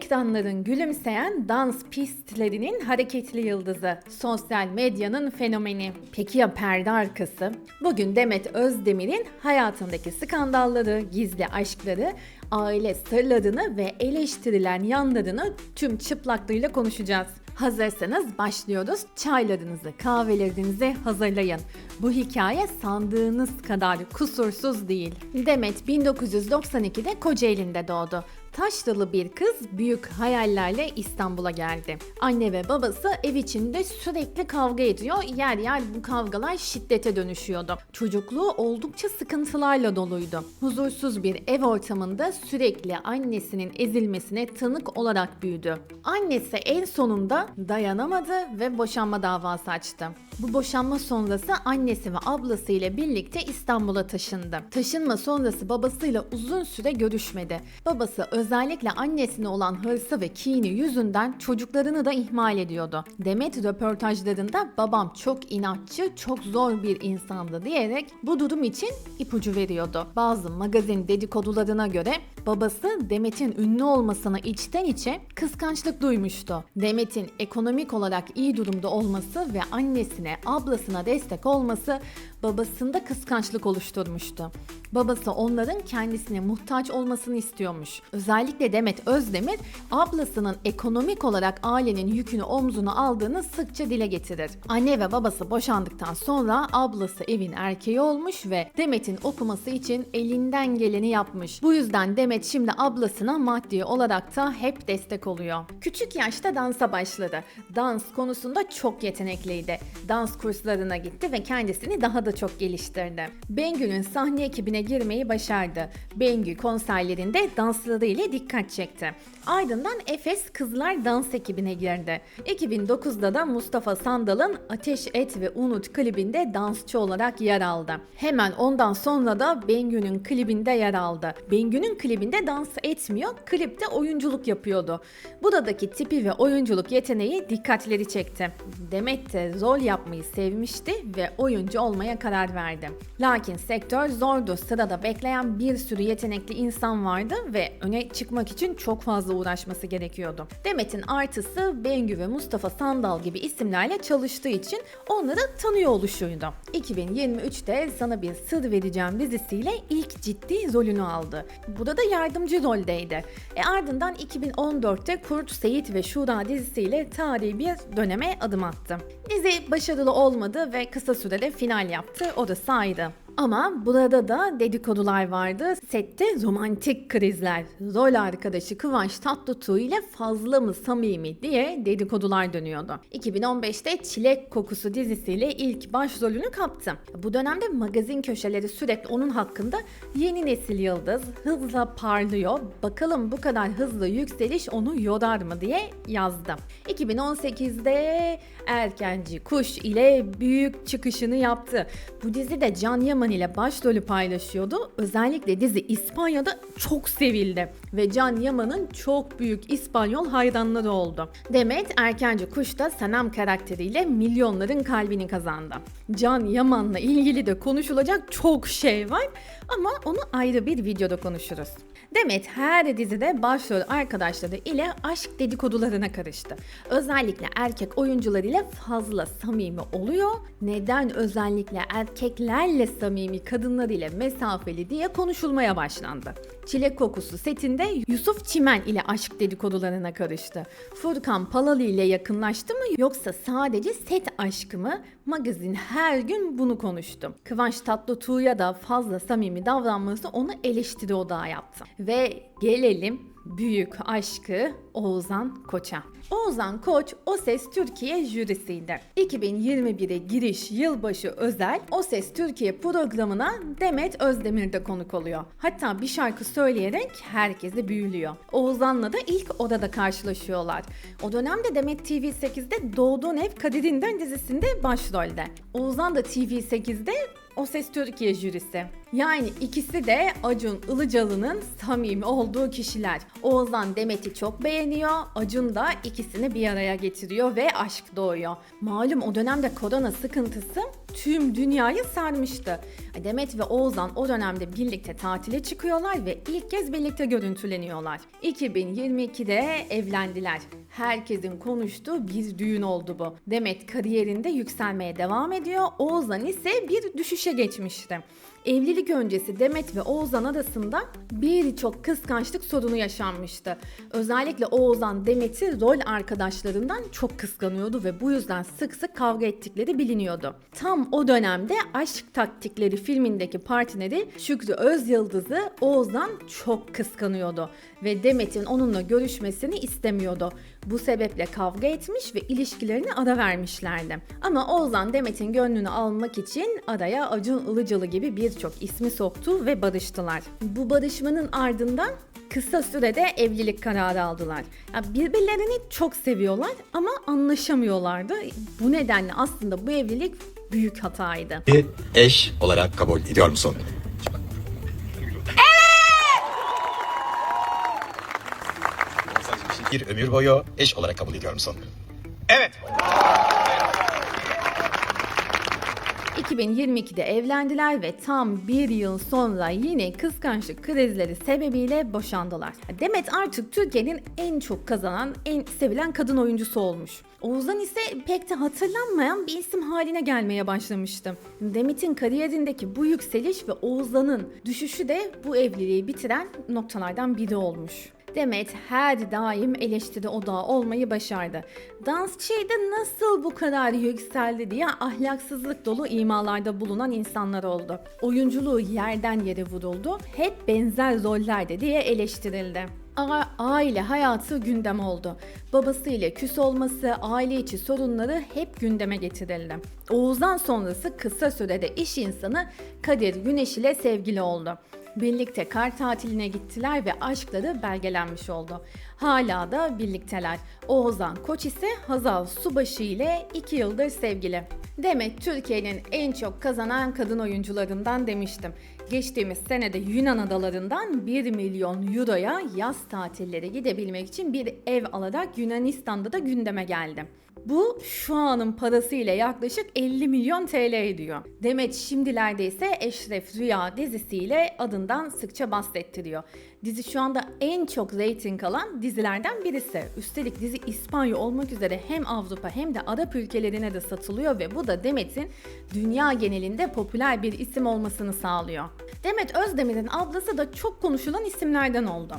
Ekranların gülümseyen dans pistlerinin hareketli yıldızı, sosyal medyanın fenomeni. Peki ya perde arkası? Bugün Demet Özdemir'in hayatındaki skandalları, gizli aşkları, aile sırlarını ve eleştirilen yanlarını tüm çıplaklığıyla konuşacağız. Hazırsanız başlıyoruz. Çaylarınızı, kahvelerinizi hazırlayın. Bu hikaye sandığınız kadar kusursuz değil. Demet 1992'de Kocaeli'nde doğdu. Taşralı bir kız büyük hayallerle İstanbul'a geldi. Anne ve babası ev içinde sürekli kavga ediyor. Yer yer bu kavgalar şiddete dönüşüyordu. Çocukluğu oldukça sıkıntılarla doluydu. Huzursuz bir ev ortamında sürekli annesinin ezilmesine tanık olarak büyüdü. Annesi en sonunda dayanamadı ve boşanma davası açtı. Bu boşanma sonrası annesi ve ablası ile birlikte İstanbul'a taşındı. Taşınma sonrası babasıyla uzun süre görüşmedi. Babası özellikle annesine olan hırsı ve kini yüzünden çocuklarını da ihmal ediyordu. Demet röportajlarında babam çok inatçı, çok zor bir insandı diyerek bu durum için ipucu veriyordu. Bazı magazin dedikodularına göre babası Demet'in ünlü olmasına içten içe kıskançlık duymuştu. Demet'in ekonomik olarak iyi durumda olması ve annesine, ablasına destek olması babasında kıskançlık oluşturmuştu. Babası onların kendisine muhtaç olmasını istiyormuş. Özellikle Demet Özdemir ablasının ekonomik olarak ailenin yükünü omzuna aldığını sıkça dile getirir. Anne ve babası boşandıktan sonra ablası evin erkeği olmuş ve Demet'in okuması için elinden geleni yapmış. Bu yüzden Demet şimdi ablasına maddi olarak da hep destek oluyor. Küçük yaşta dansa başladı. Dans konusunda çok yetenekliydi. Dans kurslarına gitti ve kendisini daha da çok geliştirdi. Bengü'nün sahne ekibine girmeyi başardı. Bengü konserlerinde dansları ile dikkat çekti. Ardından Efes Kızlar Dans ekibine girdi. 2009'da da Mustafa Sandal'ın Ateş Et ve Unut klibinde dansçı olarak yer aldı. Hemen ondan sonra da Bengü'nün klibinde yer aldı. Bengü'nün klibinde dans etmiyor, klipte oyunculuk yapıyordu. Buda'daki tipi ve oyunculuk yeteneği dikkatleri çekti. Demet de rol yapmayı sevmişti ve oyuncu olmaya karar verdi. Lakin sektör zordu. Sırada bekleyen bir sürü yetenekli insan vardı ve öne çıkmak için çok fazla uğraşması gerekiyordu. Demet'in artısı Bengü ve Mustafa Sandal gibi isimlerle çalıştığı için onları tanıyor oluşuydu. 2023'te Sana Bir Sır Vereceğim dizisiyle ilk ciddi rolünü aldı. Burada da yardımcı roldeydi. E ardından 2014'te Kurt Seyit ve Şura dizisiyle tarihi bir döneme adım attı. Dizi başarılı olmadı ve kısa sürede final yaptı. O da saydı. Ama burada da dedikodular vardı. Sette romantik krizler. Rol arkadaşı Kıvanç Tatlıtuğ ile fazla mı samimi diye dedikodular dönüyordu. 2015'te Çilek Kokusu dizisiyle ilk başrolünü kaptı. Bu dönemde magazin köşeleri sürekli onun hakkında yeni nesil yıldız, hızla parlıyor, bakalım bu kadar hızlı yükseliş onu yorar mı diye yazdı. 2018'de Erkenci Kuş ile büyük çıkışını yaptı. Bu dizide Can Yaman ile başrolü paylaşıyordu. Özellikle dizi İspanya'da çok sevildi ve Can Yaman'ın çok büyük İspanyol hayranları oldu. Demet Erkenci Kuş da Senem karakteriyle milyonların kalbini kazandı. Can Yaman'la ilgili de konuşulacak çok şey var ama onu ayrı bir videoda konuşuruz. Demet her dizide başrol arkadaşları ile aşk dedikodularına karıştı. Özellikle erkek oyuncular ile fazla samimi oluyor. Neden özellikle erkeklerle samimi kadınlar ile mesafeli diye konuşulmaya başlandı. Çilek Kokusu setinde Yusuf Çimen ile aşk dedikodularına karıştı. Furkan Palalı ile yakınlaştı mı yoksa sadece set aşkı mı? Magazin her gün bunu konuştu. Kıvanç Tatlıtuğ'ya da fazla samimi davranması onu eleştiri odağı yaptı. Ve gelelim büyük aşkı Oğuzhan Koç'a. Oğuzhan Koç O Ses Türkiye jürisiydi. 2021'e giriş yılbaşı özel O Ses Türkiye programına Demet Özdemir de konuk oluyor. Hatta bir şarkı söyleyerek herkesi büyülüyor. Oğuzhan'la da ilk odada karşılaşıyorlar. O dönemde Demet TV8'de Doğduğun Ev Kaderinden dizisinde başrolde. Oğuzhan da TV8'de o Ses Türkiye jürisi. Yani ikisi de Acun Ilıcalı'nın samimi olduğu kişiler. Oğuzhan Demet'i çok beğeniyor, Acun da ikisini bir araya getiriyor ve aşk doğuyor. Malum o dönemde korona sıkıntısı tüm dünyayı sarmıştı. Demet ve Oğuzhan o dönemde birlikte tatile çıkıyorlar ve ilk kez birlikte görüntüleniyorlar. 2022'de evlendiler. Herkesin konuştuğu bir düğün oldu bu. Demet kariyerinde yükselmeye devam ediyor. Oğuzhan ise bir düşüşe geçmişti. Evlilik öncesi Demet ve Oğuzhan arasında birçok kıskançlık sorunu yaşanmıştı. Özellikle Oğuzhan Demet'i rol arkadaşlarından çok kıskanıyordu ve bu yüzden sık sık kavga ettikleri biliniyordu. Tam o dönemde Aşk Taktikleri filmindeki partneri Şükrü Özyıldız'ı Oğuzhan çok kıskanıyordu ve Demet'in onunla görüşmesini istemiyordu. Bu sebeple kavga etmiş ve ilişkilerine ara vermişlerdi. Ama Oğuzhan Demet'in gönlünü almak için araya Acun Ilıcalı gibi birçok ismi soktu ve barıştılar. Bu barışmanın ardından kısa sürede evlilik kararı aldılar. Ya birbirlerini çok seviyorlar ama anlaşamıyorlardı. Bu nedenle aslında bu evlilik büyük hataydı. Bir eş olarak kabul ediyor musun? Evet. Bir ömür boyu eş olarak kabul ediyor musun? Evet. 2022'de evlendiler ve tam bir yıl sonra yine kıskançlık krizleri sebebiyle boşandılar. Demet artık Türkiye'nin en çok kazanan, en sevilen kadın oyuncusu olmuş. Oğuzhan ise pek de hatırlanmayan bir isim haline gelmeye başlamıştı. Demet'in kariyerindeki bu yükseliş ve Oğuzhan'ın düşüşü de bu evliliği bitiren noktalardan biri olmuş. Demet her daim eleştiri odağı olmayı başardı. Dansçıydı nasıl bu kadar yükseldi diye ahlaksızlık dolu imalarda bulunan insanlar oldu. Oyunculuğu yerden yere vuruldu, hep benzer rollerde diye eleştirildi. Aile hayatı gündem oldu. Babasıyla küs olması, aile içi sorunları hep gündeme getirildi. Oğuzhan sonrası kısa sürede iş insanı Kadir Güneş ile sevgili oldu. Birlikte kar tatiline gittiler ve aşkları belgelenmiş oldu. Hala da birlikteler. Oğuzhan Koç ise Hazal Subaşı ile 2 yıldır sevgili. Demet Türkiye'nin en çok kazanan kadın oyuncularından demiştim. Geçtiğimiz senede Yunan adalarından 1 milyon euroya yaz tatilleri gidebilmek için bir ev alarak Yunanistan'da da gündeme geldi. Bu şu anın parasıyla yaklaşık 50 milyon TL ediyor. Demet şimdilerde ise Eşref Rüya dizisiyle adından sıkça bahsettiriyor. Dizi şu anda en çok reyting alan dizilerden birisi. Üstelik dizi İspanya olmak üzere hem Avrupa hem de Arap ülkelerine de satılıyor ve bu da Demet'in dünya genelinde popüler bir isim olmasını sağlıyor. Demet Özdemir'in ablası da çok konuşulan isimlerden oldu.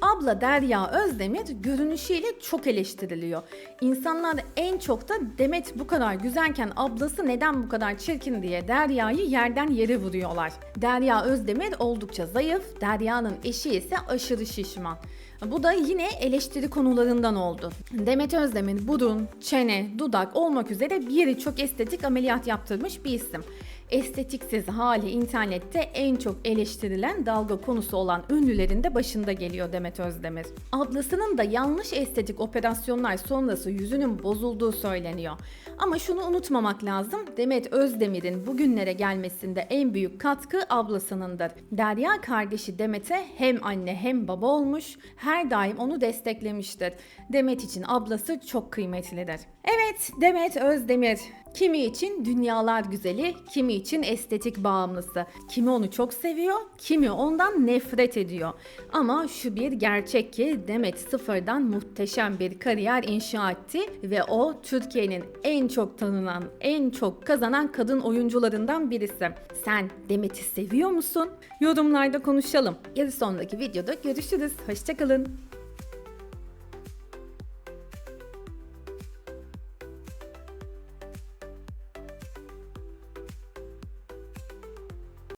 Abla Derya Özdemir görünüşüyle çok eleştiriliyor. İnsanlar en çok da Demet bu kadar güzelken ablası neden bu kadar çirkin diye Derya'yı yerden yere vuruyorlar. Derya Özdemir oldukça zayıf, Derya'nın eşi ise aşırı şişman. Bu da yine eleştiri konularından oldu. Demet Özdemir burun, çene, dudak olmak üzere birçok estetik ameliyat yaptırmış bir isim. Estetiksiz hali internette en çok eleştirilen dalga konusu olan ünlülerin de başında geliyor Demet Özdemir. Ablasının da yanlış estetik operasyonlar sonrası yüzünün bozulduğu söyleniyor. Ama şunu unutmamak lazım. Demet Özdemir'in bugünlere gelmesinde en büyük katkı ablasınındır. Derya kardeşi Demet'e hem anne hem baba olmuş, her daim onu desteklemiştir. Demet için ablası çok kıymetlidir. Evet, Demet Özdemir Kimi için dünyalar güzeli, kimi için estetik bağımlısı. Kimi onu çok seviyor, kimi ondan nefret ediyor. Ama şu bir gerçek ki Demet sıfırdan muhteşem bir kariyer inşa etti ve o Türkiye'nin en çok tanınan, en çok kazanan kadın oyuncularından birisi. Sen Demet'i seviyor musun? Yorumlarda konuşalım. Bir sonraki videoda görüşürüz. Hoşçakalın.